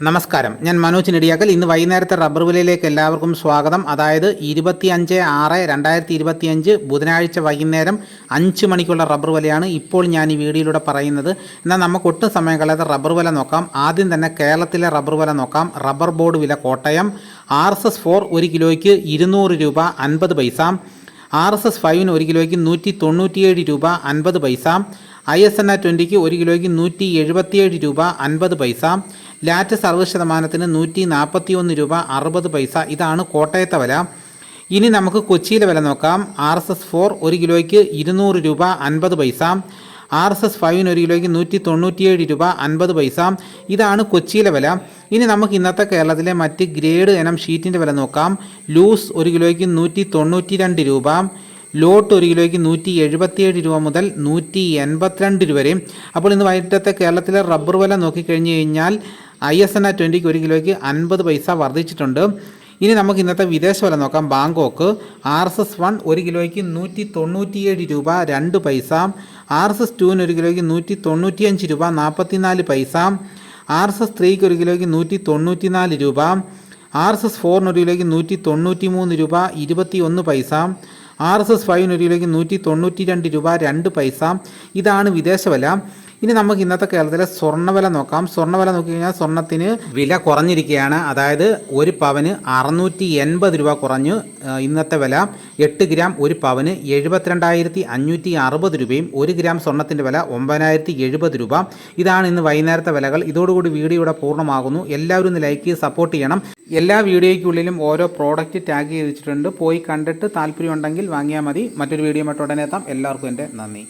നമസ്കാരം. ഞാൻ മനോജ് നെടിയാക്കൽ. ഇന്ന് വൈകുന്നേരത്തെ റബ്ബർ വിലയിലേക്ക് എല്ലാവർക്കും സ്വാഗതം. അതായത് ഇരുപത്തി അഞ്ച് ആറ് രണ്ടായിരത്തി ഇരുപത്തിയഞ്ച് ബുധനാഴ്ച വൈകുന്നേരം അഞ്ച് മണിക്കുള്ള റബ്ബർ വിലയാണ് ഇപ്പോൾ ഞാൻ ഈ വീഡിയോയിലൂടെ പറയുന്നത്. എന്നാൽ നമുക്ക് ഒട്ടും സമയം കളയാതെ റബ്ബർ വില നോക്കാം. ആദ്യം തന്നെ കേരളത്തിലെ റബ്ബർ വില നോക്കാം. റബ്ബർ ബോർഡ് വില Kottayam. R S S four ഒരു കിലോയ്ക്ക് ഇരുന്നൂറ് രൂപ അൻപത് പൈസ. ആർ എസ് എസ് ഫൈവിന് ഒരു കിലോയ്ക്ക് നൂറ്റി തൊണ്ണൂറ്റിയേഴ് രൂപ അൻപത് പൈസ ഐ എസ് എൻ ആർ ട്വന്റിക്ക് ഒരു കിലോയ്ക്ക് നൂറ്റി എഴുപത്തിയേഴ് രൂപ അൻപത് പൈസ ലാറ്റ് സർവ ശതമാനത്തിന് നൂറ്റി നാൽപ്പത്തി ഒന്ന് രൂപ അറുപത് പൈസ. ഇതാണ് കോട്ടയത്തെ വില. ഇനി നമുക്ക് കൊച്ചിയിലെ വില നോക്കാം. ആർ എസ് എസ് ഫോർ ഒരു കിലോയ്ക്ക് ഇരുന്നൂറ് രൂപ അൻപത് പൈസ ആർ എസ് എസ് ഫൈവിന് ഒരു കിലോയ്ക്ക് നൂറ്റി തൊണ്ണൂറ്റിയേഴ് രൂപ അൻപത് പൈസ. ഇതാണ് കൊച്ചിയിലെ വില. ഇനി നമുക്ക് ഇന്നത്തെ കേരളത്തിലെ മറ്റ് ഗ്രേഡ് ഇനം ഷീറ്റിന്റെ വില നോക്കാം. ലൂസ് ഒരു കിലോയ്ക്ക് നൂറ്റി തൊണ്ണൂറ്റി രണ്ട് രൂപ. ലോട്ട് ഒരു കിലോയ്ക്ക് നൂറ്റി എഴുപത്തിയേഴ് രൂപ മുതൽ നൂറ്റി എൺപത്തിരണ്ട് രൂപ വരെ. അപ്പോൾ ഇന്ന് വൈകിട്ടത്തെ കേരളത്തിലെ റബ്ബർ വില നോക്കിക്കഴിഞ്ഞ് കഴിഞ്ഞാൽ ഐ എസ് എൻ ആ ട്വന്റിക്ക് ഒരു കിലോയ്ക്ക് അൻപത് പൈസ വർദ്ധിച്ചിട്ടുണ്ട്. ഇനി നമുക്ക് ഇന്നത്തെ വിദേശ വില നോക്കാം. Bangkok R S S one ഒരു കിലോയ്ക്ക് നൂറ്റി തൊണ്ണൂറ്റിയേഴ് രൂപ രണ്ട് പൈസ. ആർ എസ് എസ് ടുവിന് ഒരു കിലോയ്ക്ക് നൂറ്റി തൊണ്ണൂറ്റിയഞ്ച് രൂപ നാൽപ്പത്തിനാല് പൈസ. ആർ എസ് എസ് ത്രീക്ക് ഒരു കിലോയ്ക്ക് നൂറ്റി തൊണ്ണൂറ്റിനാല് രൂപ. ആർ എസ് എസ് ഫോറിന് ഒരു കിലോയ്ക്ക് നൂറ്റി തൊണ്ണൂറ്റി മൂന്ന് രൂപ ഇരുപത്തി ഒന്ന് പൈസ. ആർ എസ് എസ് ഫൈവിന് ഒരു കിലോയ്ക്ക് നൂറ്റി തൊണ്ണൂറ്റി രണ്ട് രൂപ രണ്ട് പൈസ. ഇതാണ് വിദേശ വില. ഇനി നമുക്ക് ഇന്നത്തെ കേരളത്തിലെ സ്വർണവില നോക്കാം. സ്വർണവില നോക്കി കഴിഞ്ഞാൽ സ്വർണത്തിന് വില കുറഞ്ഞിരിക്കുകയാണ്. അതായത് ഒരു പവന് അറുന്നൂറ്റി എൺപത് രൂപ കുറഞ്ഞു ഇന്നത്തെ വില എട്ട് ഗ്രാം ഒരു പവന് എഴുപത്തിരണ്ടായിരത്തി അഞ്ഞൂറ്റി അറുപത് രൂപയും ഒരു ഗ്രാം സ്വർണത്തിന്റെ വില ഒമ്പതിനായിരത്തി എഴുപത് രൂപ. ഇതാണ് ഇന്ന് വൈകുന്നേരത്തെ വിലകൾ. ഇതോടുകൂടി വീഡിയോ ഇവിടെ പൂർണമാകുന്നു. എല്ലാവരും ഒന്ന് ലൈക്ക് ചെയ്ത് സപ്പോർട്ട് ചെയ്യണം. എല്ലാ വീഡിയോയ്ക്കുള്ളിലും ഓരോ പ്രോഡക്റ്റ് ടാഗ് ചെയ്ത് വെച്ചിട്ടുണ്ട് പോയി കണ്ടിട്ട് താല്പര്യമുണ്ടെങ്കിൽ വാങ്ങിയാൽ മതി. മറ്റൊരു വീഡിയോ മറ്റുടനെ എല്ലാവർക്കും എന്റെ നന്ദി.